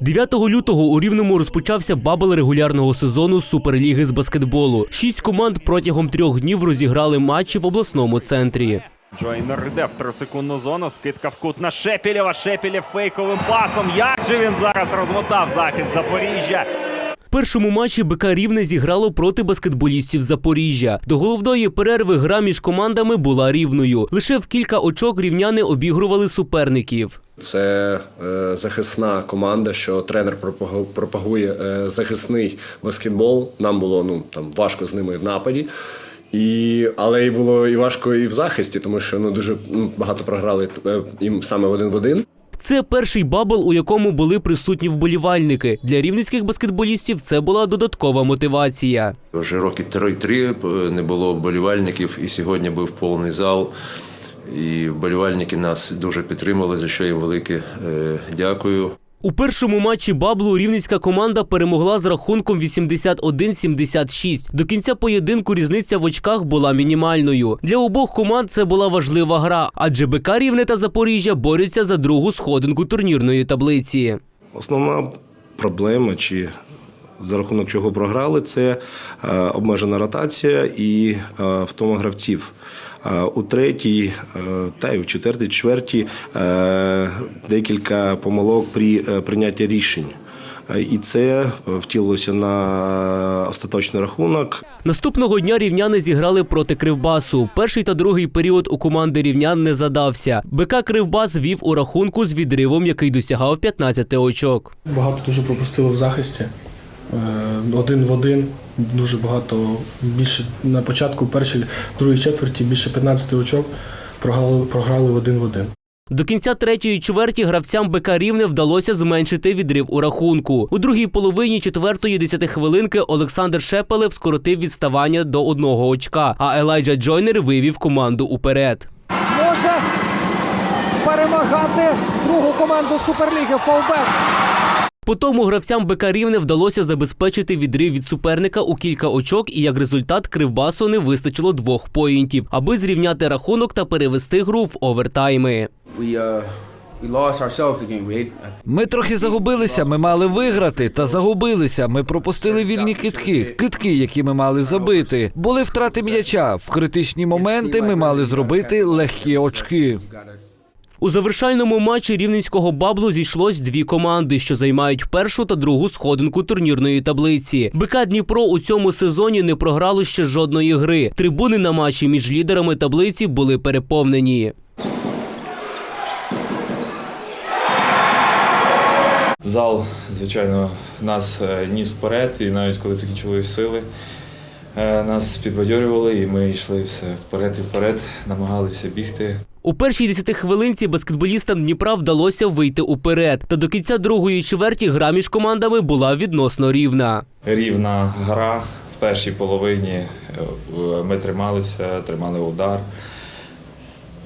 9 лютого у Рівному розпочався бабл регулярного сезону Суперліги з баскетболу. Шість команд протягом трьох днів розіграли матчі в обласному центрі. Джойнер йде в трисекундну зону. Скидка в кут на Шепілєва. Шепілєв фейковим пасом. Як же він зараз розмотав захист Запоріжжя? Першому матчі БК Рівне зіграло проти баскетболістів Запоріжжя. До головної перерви гра між командами була рівною. Лише в кілька очок рівняни обігрували суперників. Це е, захисна команда, що тренер пропагу- пропагує е, захисний баскетбол. Нам було ну там важко з ними в нападі. І, але і було і важко і в захисті, тому що ну дуже ну, багато програли е, їм саме один в один. Це перший бабл, у якому були присутні вболівальники. Для рівненських баскетболістів це була додаткова мотивація. Вже роки три-три не було вболівальників, і сьогодні був повний зал. І вболівальники нас дуже підтримали, за що їм велике е, дякую. У першому матчі Баблу рівненська команда перемогла з рахунком 81-76. До кінця поєдинку різниця в очках була мінімальною. Для обох команд це була важлива гра, адже БК Рівне та Запоріжжя борються за другу сходинку турнірної таблиці. Основна проблема, чи за рахунок чого програли, це е, обмежена ротація і е, втома гравців. Е, У третій е, та й в четвертій, чверті е, декілька помилок при прийнятті рішень. І це втілилося на остаточний рахунок. Наступного дня рівняни зіграли проти Кривбасу. Перший та другий період у команди рівнян не задався. БК Кривбас вів у рахунку з відривом, який досягав 15 очок. Багато дуже пропустили в захисті. Е, Один в один. Дуже багато. Більше на початку, першій, другій четверті, більше 15 очок програли, програли в один в один. До кінця третьої чверті гравцям БК Рівне вдалося зменшити відрив у рахунку. У другій половині четвертої десятихвилинки Олександр Шепелев скоротив відставання до одного очка, а Елайджа Джойнер вивів команду уперед. може перемагати другу команду Суперліги Фолбек. По тому гравцям БК Рівне вдалося забезпечити відрив від суперника у кілька очок, і як результат Кривбасу не вистачило двох поінтів, аби зрівняти рахунок та перевести гру в овертайми. uh Ми трохи загубилися. Ми мали виграти та загубилися. Ми пропустили вільні китки, китки, які ми мали забити. Були втрати м'яча. В критичні моменти ми мали зробити легкі очки. У завершальному матчі рівненського баблу зійшлось дві команди, що займають першу та другу сходинку турнірної таблиці. БК Дніпро у цьому сезоні не програло ще жодної гри. Трибуни на матчі між лідерами таблиці були переповнені. Зал, звичайно, нас е, ніс вперед, і навіть коли закінчились сили, нас підбадьорювали, і ми йшли все вперед і вперед, намагалися бігти. У першій десятихвилинці баскетболістам Дніпра вдалося вийти уперед. Та до кінця другої чверті гра між командами була відносно рівна. Рівна гра в першій половині. е, Ми трималися, тримали удар.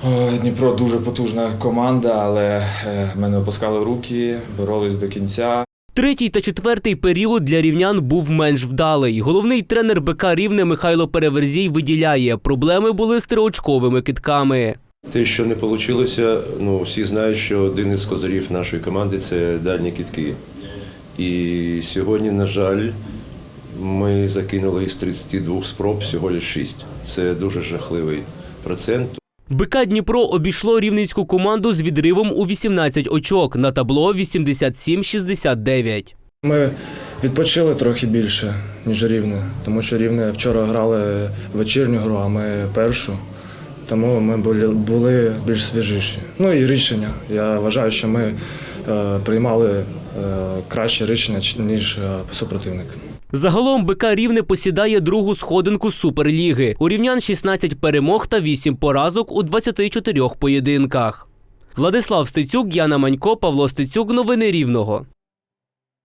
Е, Дніпро дуже потужна команда, але е, ми не опускали руки, боролись до кінця. Третій та четвертий період для рівнян був менш вдалий. Головний тренер БК Рівне Михайло Переверзій виділяє, проблеми були з триочковими китками. Те, що не вийшло, ну всі знають, що один із козирів нашої команди це дальні кітки. І сьогодні, на жаль, ми закинули із 32 спроб всього лише 6. Це дуже жахливий процент. БК Дніпро обійшло рівненську команду з відривом у 18 очок на табло 87-69. Ми відпочили трохи більше, ніж рівне, тому що рівне вчора грали вечірню гру, а ми першу. Тому ми були, більш свіжіші. Ну і рішення. Я вважаю, що ми е, приймали е, краще рішення, ніж е, супротивник. Загалом БК Рівне посідає другу сходинку Суперліги. У рівнян 16 перемог та 8 поразок у 24 поєдинках. Владислав Стецюк, Яна Манько, Павло Стецюк. Новини Рівного.